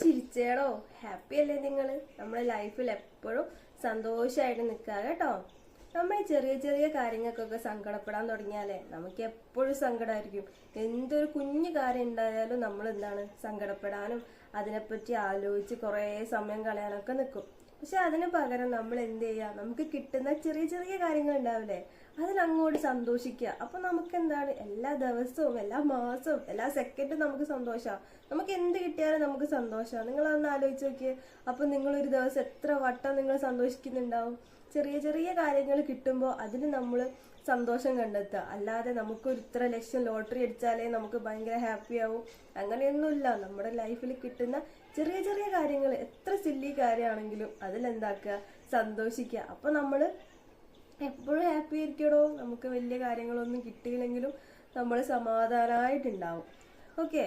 ചിരിച്ചേടോ? Happy അല്ലേ നിങ്ങൾ നമ്മുടെ ലൈഫിൽ എപ്പോഴും സന്തോഷമായിട്ട് നിൽക്കുക കേട്ടോ. നമ്മൾ ചെറിയ ചെറിയ കാര്യങ്ങൾക്കൊക്കെ സങ്കടപ്പെടാൻ തുടങ്ങിയാലേ നമുക്ക് എപ്പോഴും സങ്കടമായിരിക്കും എന്തൊരു കുഞ്ഞു കാര്യം ഉണ്ടായാലും നമ്മൾ എന്താണ് സങ്കടപ്പെടാനും അതിനെപ്പറ്റി ആലോചിച്ച് കുറേ സമയം കളയാനൊക്കെ നിൽക്കും പക്ഷെ അതിന് പകരം നമ്മൾ എന്ത് ചെയ്യുക? നമുക്ക് കിട്ടുന്ന ചെറിയ ചെറിയ കാര്യങ്ങൾ ഉണ്ടാവില്ലേ? അതിലങ്ങോട്ട് സന്തോഷിക്കുക. അപ്പൊ നമുക്ക് എന്താണ് എല്ലാ ദിവസവും എല്ലാ മാസവും എല്ലാ സെക്കൻഡും നമുക്ക് സന്തോഷമാണ് നമുക്ക് എന്ത് കിട്ടിയാലും നമുക്ക് സന്തോഷമാണ് നിങ്ങൾ ഒന്ന് ആലോചിച്ച് നോക്കിയേ. അപ്പൊ നിങ്ങൾ ഒരു ദിവസം എത്ര വട്ടം നിങ്ങൾ സന്തോഷിക്കുന്നുണ്ടാവും? ചെറിയ ചെറിയ കാര്യങ്ങൾ കിട്ടുമ്പോൾ അതിന് നമ്മൾ സന്തോഷം കണ്ടെത്തുക. അല്ലാതെ നമുക്ക് ഒരു ഇത്ര ലക്ഷം ലോട്ടറി അടിച്ചാലേ നമുക്ക് ഭയങ്കര ഹാപ്പി ആവും. അങ്ങനെയൊന്നുമില്ല. നമ്മുടെ ലൈഫിൽ കിട്ടുന്ന ചെറിയ ചെറിയ കാര്യങ്ങൾ എത്ര സില്ലി കാര്യമാണെങ്കിലും അതിലെന്താക്കുക? സന്തോഷിക്കുക. അപ്പൊ നമ്മൾ നമുക്ക് വലിയ കാര്യങ്ങളൊന്നും കിട്ടിയില്ലെങ്കിലും നമ്മൾ സമാധാനമായിട്ടുണ്ടാവും ഓക്കെ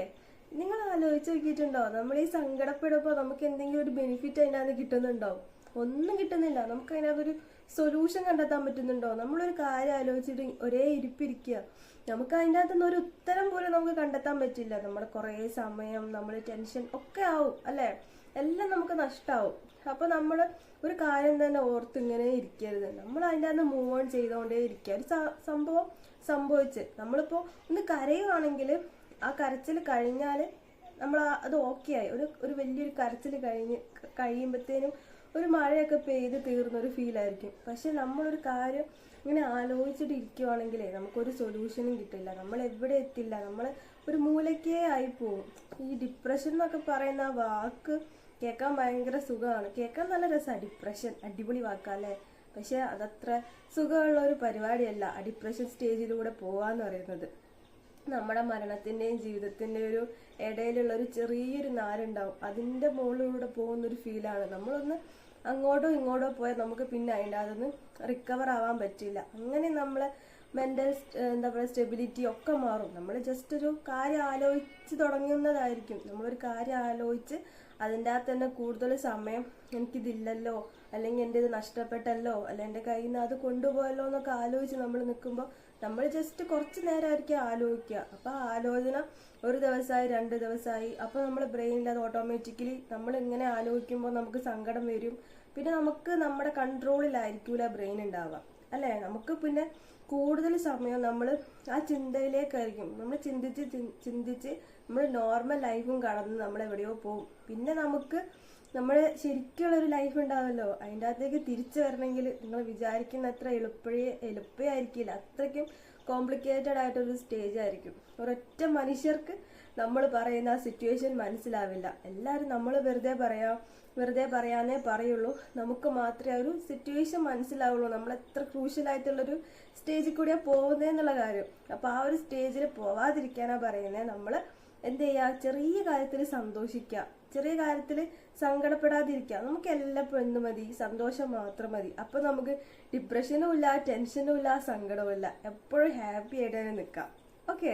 നിങ്ങൾ ആലോചിച്ച് നോക്കിയിട്ടുണ്ടോ? നമ്മൾ ഈ സങ്കടപ്പെടുമ്പോൾ നമുക്ക് എന്തെങ്കിലും ഒരു ബെനിഫിറ്റ് അതിനകത്ത് കിട്ടുന്നുണ്ടോ? ഒന്നും കിട്ടുന്നില്ല. നമുക്ക് അതിനകത്തൊരു സൊല്യൂഷൻ കണ്ടെത്താൻ പറ്റുന്നുണ്ടോ? നമ്മളൊരു കാര്യം ആലോചിച്ചിട്ട് ഒരേ ഇരിപ്പിരിക്കുക നമുക്ക് അതിന്റെ അകത്തുനിന്ന് ഒരു ഉത്തരം പോലും നമുക്ക് കണ്ടെത്താൻ പറ്റില്ല. നമ്മുടെ കുറേ സമയം നമ്മൾ ടെൻഷൻ ഒക്കെ ആവും അല്ലേ? എല്ലാം നമുക്ക് നഷ്ടമാവും അപ്പൊ നമ്മൾ ഒരു കാര്യം തന്നെ ഓർത്ത് ഇങ്ങനെ ഇരിക്കരുത്. നമ്മൾ അതിന്റെ അകത്ത് മൂവ് ഓൺ ചെയ്തുകൊണ്ടേ ഇരിക്കുക ഒരു സംഭവം സംഭവിച്ച്. നമ്മളിപ്പോ ഒന്ന് കരയുവാണെങ്കിൽ ആ കരച്ചിൽ കഴിഞ്ഞാൽ നമ്മൾ അത് ഓക്കെ ആയി. ഒരു ഒരു വലിയൊരു കരച്ചിൽ കഴിഞ്ഞ് കഴിയുമ്പോഴത്തേനും ഒരു മഴയൊക്കെ പെയ്ത് തീർന്ന ഒരു ഫീൽ ആയിരിക്കും. പക്ഷെ നമ്മളൊരു കാര്യം ഇങ്ങനെ ആലോചിച്ചിട്ട് ഇരിക്കുവാണെങ്കിലേ നമുക്കൊരു സൊല്യൂഷനും കിട്ടില്ല. നമ്മൾ എവിടെ എത്തില്ല. നമ്മൾ ഒരു മൂലക്കേ ആയി പോകും ഈ ഡിപ്രഷൻ എന്നൊക്കെ പറയുന്ന ആ വാക്ക് കേൾക്കാൻ ഭയങ്കര സുഖമാണ്. കേൾക്കാൻ നല്ല രസമാണ് ഡിപ്രഷൻ അടിപൊളി വാക്കാല്ലേ പക്ഷെ അതത്ര സുഖമുള്ള ഒരു പരിപാടിയല്ല. ആ ഡിപ്രഷൻ സ്റ്റേജിലൂടെ പോവാന്ന് പറയുന്നത്. നമ്മുടെ മരണത്തിന്റെയും ജീവിതത്തിന്റെയും ഒരു ഇടയിലുള്ള ഒരു ചെറിയൊരു നാരുണ്ടാവും. അതിന്റെ മുകളിലൂടെ പോകുന്ന ഒരു ഫീലാണ് നമ്മളൊന്ന് അങ്ങോട്ടോ ഇങ്ങോട്ടോ പോയാൽ നമുക്ക് പിന്നെ അതിന്റെ അതൊന്ന് റിക്കവർ ആവാൻ പറ്റില്ല. അങ്ങനെ നമ്മളെ മെന്റൽ എന്താ പറയുക സ്റ്റെബിലിറ്റി ഒക്കെ മാറും. നമ്മൾ ജസ്റ്റ് ഒരു കാര്യം ആലോചിച്ച് തുടങ്ങുന്നതായിരിക്കും. നമ്മളൊരു കാര്യം ആലോചിച്ച് അതിന്റെ അകത്ത് തന്നെ കൂടുതൽ സമയം എനിക്കിതില്ലല്ലോ അല്ലെങ്കിൽ എന്റെ ഇത് നഷ്ടപ്പെട്ടല്ലോ അല്ലെ എന്റെ കയ്യിൽ നിന്ന് അത് കൊണ്ടുപോയല്ലോ എന്നൊക്കെ ആലോചിച്ച് നമ്മൾ നിൽക്കുമ്പോൾ നമ്മൾ ജസ്റ്റ് കുറച്ച് നേരമായിരിക്കും ആലോചിക്കുക. അപ്പോൾ ആലോചന ഒരു ദിവസമായി രണ്ട് ദിവസമായി അപ്പോൾ നമ്മുടെ ബ്രെയിനിൽ അത് ഓട്ടോമാറ്റിക്കലി നമ്മൾ ഇങ്ങനെ ആലോചിക്കുമ്പോൾ നമുക്ക് സങ്കടം വരും. പിന്നെ നമുക്ക് നമ്മുടെ കൺട്രോളിലായിരിക്കൂല ബ്രെയിൻ ഉണ്ടാവുക അല്ലേ? നമുക്ക് പിന്നെ കൂടുതൽ സമയം നമ്മൾ ആ ചിന്തയിലേക്കായിരിക്കും നമ്മൾ ചിന്തിച്ച് ചിന്തിച്ച് നമ്മൾ നോർമൽ ലൈഫും കടന്ന് നമ്മൾ എവിടെയോ പോകും. പിന്നെ നമുക്ക് നമ്മൾ ശരിക്കുള്ള ഒരു ലൈഫ് ഉണ്ടാവല്ലോ. അതിന്റെ അകത്തേക്ക് തിരിച്ചു വരണമെങ്കിൽ നിങ്ങൾ വിചാരിക്കുന്ന അത്ര എളുപ്പഴേ എളുപ്പമായിരിക്കില്ല അത്രയ്ക്കും കോംപ്ലിക്കേറ്റഡ് ആയിട്ടൊരു സ്റ്റേജ് ആയിരിക്കും. ഒരൊറ്റ മനുഷ്യർക്ക് നമ്മൾ പറയുന്ന ആ സിറ്റുവേഷൻ മനസ്സിലാവില്ല. എല്ലാവരും നമ്മൾ വെറുതെ പറയാം വെറുതെ പറയാനേ പറയുള്ളൂ. നമുക്ക് മാത്രമേ ഒരു സിറ്റുവേഷൻ മനസ്സിലാവുള്ളൂ. നമ്മൾ എത്ര ക്രൂഷ്യൽ ആയിട്ടുള്ളൊരു സ്റ്റേജിൽ കൂടിയാണ് പോകുന്നതെന്നുള്ള കാര്യം. അപ്പോൾ ആ ഒരു സ്റ്റേജിൽ പോവാതിരിക്കാനാണ് പറയുന്നത് നമ്മൾ എന്ത് ചെയ്യുക ചെറിയ കാര്യത്തിൽ സന്തോഷിക്കുക ചെറിയ കാര്യത്തിൽ സങ്കടപ്പെടാതിരിക്കുക നമുക്ക് എല്ലപ്പോഴും എന്ത് മതി. സന്തോഷം മാത്രം മതി. അപ്പൊ നമുക്ക് ഡിപ്രഷനും ഇല്ല ടെൻഷനും ഇല്ല സങ്കടവും ഇല്ല. എപ്പോഴും ഹാപ്പി ആയിട്ട് തന്നെ നിൽക്കാം ഓക്കെ